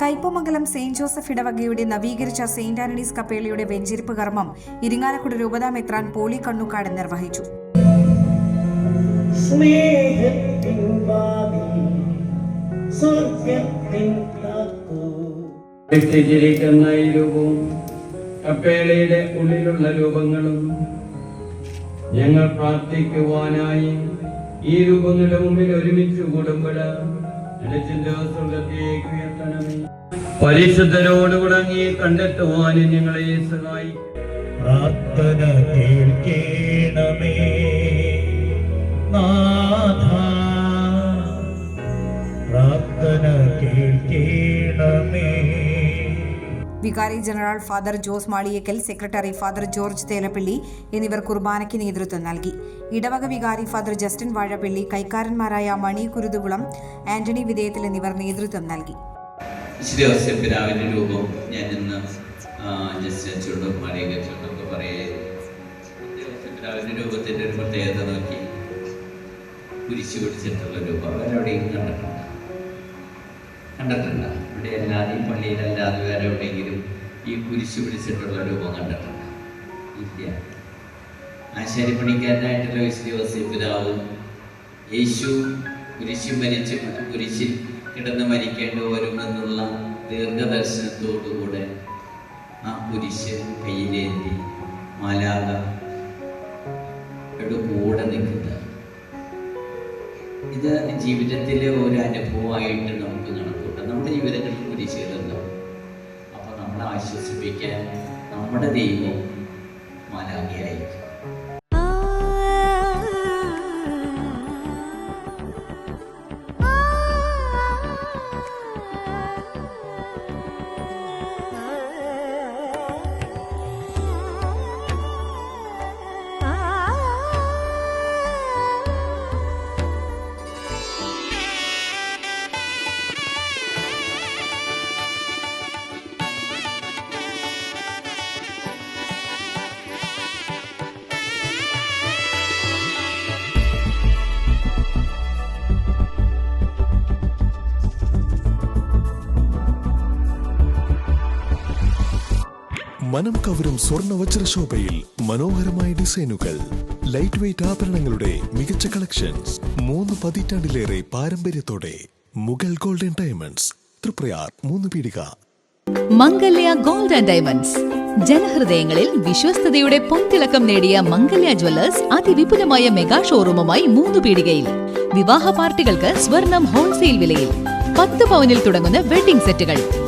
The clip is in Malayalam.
കയ്പമംഗലം സെയിന്റ് ജോസഫ് ഇടവകയുടെ നവീകരിച്ച സെയിന്റ് ആന്റണീസ് കപ്പേളിയുടെ വെഞ്ചിരിപ്പ് കർമ്മം ഇരിങ്ങാലക്കുട രൂപതാ മെത്രാൻ പോളി കണ്ണുക്കാട് നിർവഹിച്ചു. ഈ രൂപവും കപ്പേളയുടെ ഉള്ളിലുള്ള രൂപങ്ങളും ഞങ്ങൾ പ്രാർത്ഥിക്കുവാനായി ഈ രൂപങ്ങളുടെ മുമ്പിൽ ഒരുമിച്ച് കൂടുമ്പോൾ നിലച്ചിന്റെ സ്വർഗത്തേക്ക് ഉയർത്തണമേ. പരിശുദ്ധരോടുകൂടെ അങ്ങേ കണ്ടെത്തുവാനും ഞങ്ങളെ സഹായി പ്രാർത്ഥന കേൾക്കേണമേ. വികാരി general father Jose Maliyekkal secretary father George Thelappally എന്നിവർ കുർബാനയ്ക്ക് നേതൃത്വം നൽകി. ഇടവക വികാരി ഫാദർ ജസ്റ്റിൻ വാഴപ്പള്ളി കൈക്കാരന്മാരായ മണി കുരുതുകുളം ആന്റണി വിധേയത്തിൽ എന്നിവർ നേതൃത്വം നൽകി. രൂപം ഞാൻ രൂപത്തിന്റെ ഒരു പ്രത്യേകത നോക്കി. കുരിശ് പിടിച്ചിട്ടുള്ള രൂപം അവരവിടെയും കണ്ടിട്ടുണ്ട്. കണ്ടിട്ടുണ്ട്. ഇവിടെ അല്ലാതെ ഈ പള്ളിയിലല്ലാതെ വേറെ എവിടെയെങ്കിലും ഈ കുരിശ് പിടിച്ചിട്ടുള്ള രൂപം കണ്ടിട്ടുണ്ട്. ഇല്ല. ആശാരിപ്പണിക്കാരനായിട്ടുള്ള വിശുദ്ധ പിതാവ് യേശു കുരിശ് മരിച്ച് കുരിശിൽ കിടന്ന് മരിക്കേണ്ടി വരുമെന്നുള്ള ദീർഘദർശനത്തോടുകൂടെ ആ കുരിശ് കയ്യിലേന്തി മാലാക കൂടെ നിൽക്കുന്നത് ഇത് ജീവിതത്തിലെ ഒരു അനുഭവമായിട്ട് നമുക്ക് കണക്കൂട്ടാം നമ്മുടെ ജീവിതങ്ങളിൽ കുരിശുകളുണ്ടാവും അപ്പോൾ നമ്മളെ ആശ്വസിപ്പിക്കാൻ നമ്മുടെ ദൈവം മാലാകയായിരിക്കും മനം കവരും സ്വർണ വജ്രശോഭയിൽ മനോഹരമായ ഡിസൈനുകൾ. ലൈറ്റ് വെയ്റ്റ് ആഭരണങ്ങളുടെ മികച്ച കളക്ഷൻസ്. മൂന്ന് പതിറ്റാണ്ടിലേറെ പാരമ്പര്യത്തോടെ മുഗൾ ഗോൾഡൻ ഡയമണ്ട്സ്. തൃപ്രയാർ മൂന്ന് പീടിക. Mangalya gold and diamonds. ജനഹൃദയങ്ങളിൽ വിശ്വസ്തയുടെ പൊൻതിളക്കം നേടിയ മംഗല്യ ജ്വല്ലേഴ്സ് അതിവിപുലമായ മെഗാ ഷോറൂമുമായി മൂന്ന് പീടികയിൽ. വിവാഹ പാർട്ടികൾക്ക് സ്വർണം ഹോൾസെയിൽ വിലയിൽ. പത്ത് പവനിൽ തുടങ്ങുന്ന വെഡിംഗ് സെറ്റുകൾ.